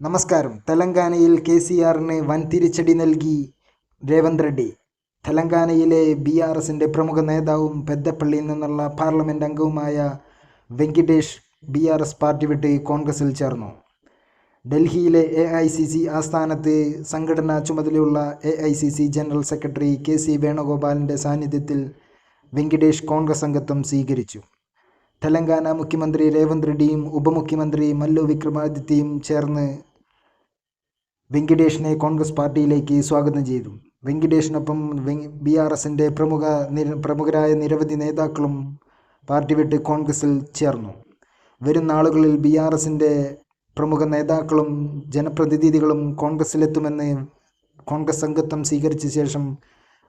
നമസ്കാരം. തെലങ്കാനയിൽ K C ആറിന് വൻ തിരിച്ചടി നൽകി രേവന്ത് റെഡ്ഡി. തെലങ്കാനയിലെ ബി ആർ എസിന്റെ പ്രമുഖ നേതാവും പെద్దപ്പള്ളിയിൽ നിന്നുള്ള പാർലമെന്റ് അംഗവുമായ Venkatesh B R S party വിട്ട് കോൺഗ്രസിൽ ചേർന്നു. ഡൽഹിയിലെ എ ഐ സി സി ആസ്ഥാനത്ത് സംഘടനാ ചുമതലയുള്ള A I C C general secretary K C വേണുഗോപാലിന്റെ സാന്നിധ്യത്തിൽ വെങ്കിടേഷ് കോൺഗ്രസ് അംഗത്വം സ്വീകരിച്ചു. തെലങ്കാന മുഖ്യമന്ത്രി രേവന്ത് റെഡ്ഡിയും ഉപമുഖ്യമന്ത്രി മല്ലു വിക്രമാദിത്യയും ചേർന്ന് വെങ്കിടേഷിനെ കോൺഗ്രസ് പാർട്ടിയിലേക്ക് സ്വാഗതം ചെയ്തു. വെങ്കിടേഷിനൊപ്പം ബി ആർ എസിന്റെ പ്രമുഖ പ്രമുഖരായ നിരവധി നേതാക്കളും പാർട്ടി വിട്ട് കോൺഗ്രസിൽ ചേർന്നു. വരും നാളുകളിൽ ബി ആർ എസിന്റെ പ്രമുഖ നേതാക്കളും ജനപ്രതിനിധികളും കോൺഗ്രസിലെത്തുമെന്ന് കോൺഗ്രസ് അംഗത്വം സ്വീകരിച്ച ശേഷം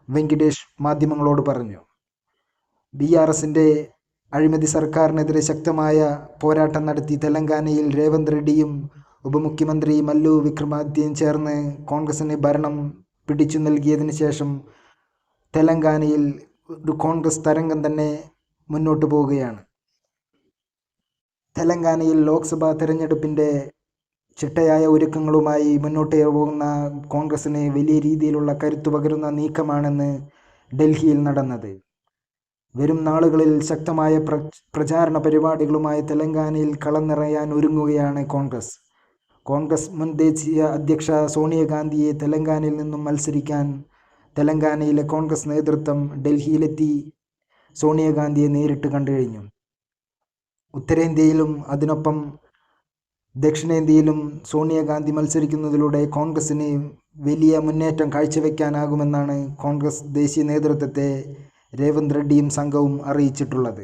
വെങ്കിടേഷ് മാധ്യമങ്ങളോട് പറഞ്ഞു. ബി ആർ എസിന്റെ അഴിമതി സർക്കാരിനെതിരെ ശക്തമായ പോരാട്ടം നടത്തി തെലങ്കാനയിൽ രേവന്ത് റെഡ്ഡിയും ഉപമുഖ്യമന്ത്രി മല്ലു വിക്രമാദിത്യയും ചേർന്ന് കോൺഗ്രസിന് ഭരണം പിടിച്ചു നൽകിയതിന് ശേഷം തെലങ്കാനയിൽ ഒരു കോൺഗ്രസ് തരംഗം തന്നെ മുന്നോട്ട് പോവുകയാണ്. തെലങ്കാനയിൽ ലോക്സഭാ തെരഞ്ഞെടുപ്പിന്റെ ചിട്ടയായ ഒരുക്കങ്ങളുമായി മുന്നോട്ട് പോകുന്ന കോൺഗ്രസിന് വലിയ രീതിയിലുള്ള കരുത്തു പകരുന്ന നീക്കമാണെന്ന് ഡൽഹിയിൽ നടന്നത്. വരും നാളുകളിൽ ശക്തമായ പ്ര പ്രചാരണ പരിപാടികളുമായി തെലങ്കാനയിൽ കളം നിറയാൻ ഒരുങ്ങുകയാണ് കോൺഗ്രസ്. കോൺഗ്രസ് മുൻ ദേശീയ അധ്യക്ഷ സോണിയാഗാന്ധിയെ തെലങ്കാനയിൽ നിന്നും മത്സരിക്കാൻ തെലങ്കാനയിലെ കോൺഗ്രസ് നേതൃത്വം ഡൽഹിയിലെത്തി സോണിയാഗാന്ധിയെ നേരിട്ട് കണ്ടു കഴിഞ്ഞു ഉത്തരേന്ത്യയിലും അതിനൊപ്പം ദക്ഷിണേന്ത്യയിലും സോണിയാഗാന്ധി മത്സരിക്കുന്നതിലൂടെ കോൺഗ്രസിന് വലിയ മുന്നേറ്റം കാഴ്ചവെക്കാനാകുമെന്നാണ് കോൺഗ്രസ് ദേശീയ നേതൃത്വത്തെ രേവന്ത് റെഡ്ഡിയും സംഘവും അറിയിച്ചിട്ടുള്ളത്.